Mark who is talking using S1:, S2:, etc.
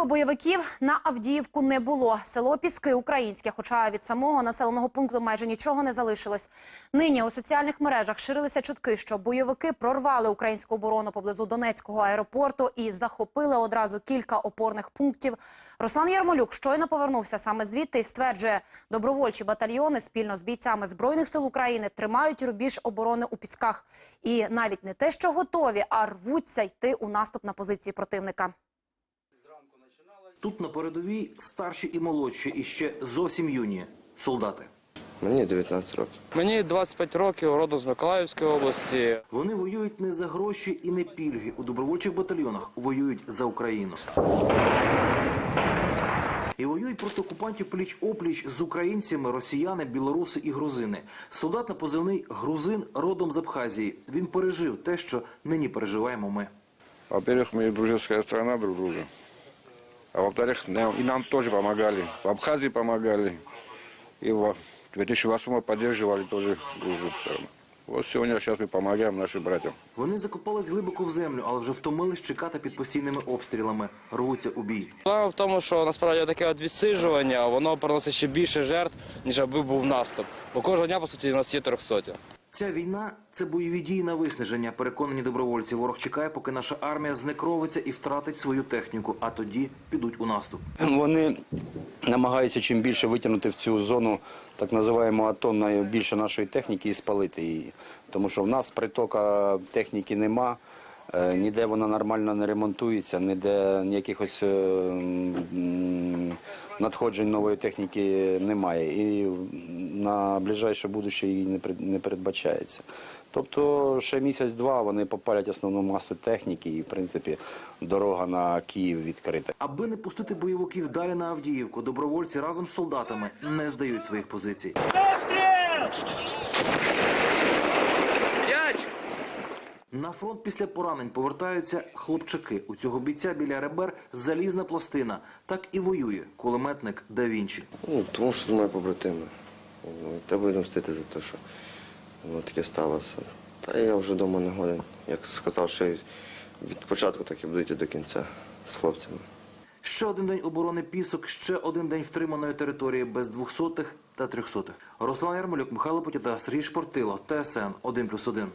S1: Прориву бойовиків на Авдіївку не було. Село Піски українське, хоча від самого населеного пункту майже нічого не залишилось. Нині у соціальних мережах ширилися чутки, що бойовики прорвали українську оборону поблизу Донецького аеропорту і захопили одразу кілька опорних пунктів. Руслан Ярмолюк щойно повернувся саме звідти і стверджує, добровольчі батальйони спільно з бійцями збройних сил України тримають рубіж оборони у Пісках. І навіть не те, що готові, а рвуться йти у наступ на позиції противника.
S2: Тут на передовій старші і молодші, і ще зовсім юні солдати.
S3: Мені 19 років.
S4: Мені 25 років, родом з Миколаївської області.
S2: Вони воюють не за гроші і не пільги. У добровольчих батальйонах воюють за Україну. І воюють проти окупантів пліч-опліч з українцями, росіяни, білоруси і грузини. Солдат на позивний грузин родом з Абхазії. Він пережив те, що нині переживаємо ми.
S5: Во-первых, мы дружеская страна друг друга. А во-вторых, нам- и нам тоже помогали. В Абхазии помогали. И в 2008 поддерживали тоже другую страну. Вот сегодня сейчас мы помогаем нашим братьям.
S2: Вони закопались глибоко в землю, але вже втомились чекати під постійними обстрілами. Рвуться у бій.
S4: Проблема в тому, що насправді таке от відсиджування, воно приносить ще більше жертв, ніж аби був наступ. Бо кожного дня, по суті, у нас є трьохсоті.
S2: Ця війна це бойові дії на виснаження. Переконані добровольці. Ворог чекає, поки наша армія знекровиться і втратить свою техніку, а тоді підуть у наступ.
S6: Вони намагаються чим більше витягнути в цю зону так називаємо АТО найбільше нашої техніки і спалити її. Тому що в нас притока техніки нема, е, ніде вона нормально не ремонтується, ніде ніякихось е, надходжень нової техніки немає. І на ближайше будуще її не передбачається. Тобто ще місяць-два вони попалять основну масу техніки і, в принципі, дорога на Київ відкрита.
S2: Аби не пустити бойовиків далі на Авдіївку, добровольці разом з солдатами не здають своїх позицій. На фронт після поранень повертаються хлопчаки. У цього бійця біля ребер залізна пластина. Так і воює кулеметник да Вінчі.
S3: Ну, тому що мої побратими. Ну, будемо мстити за те, що воно таке сталося. Та я вже вдома не годен. Як сказав, що від початку так і буду йти до кінця з хлопцями.
S2: Ще один день оборони пісок, ще один день втриманої території без двохсотих та трьохсотих. Руслан Ярмолюк, Михайло Потіта, Сергій Шпортило, ТСН 1+,1.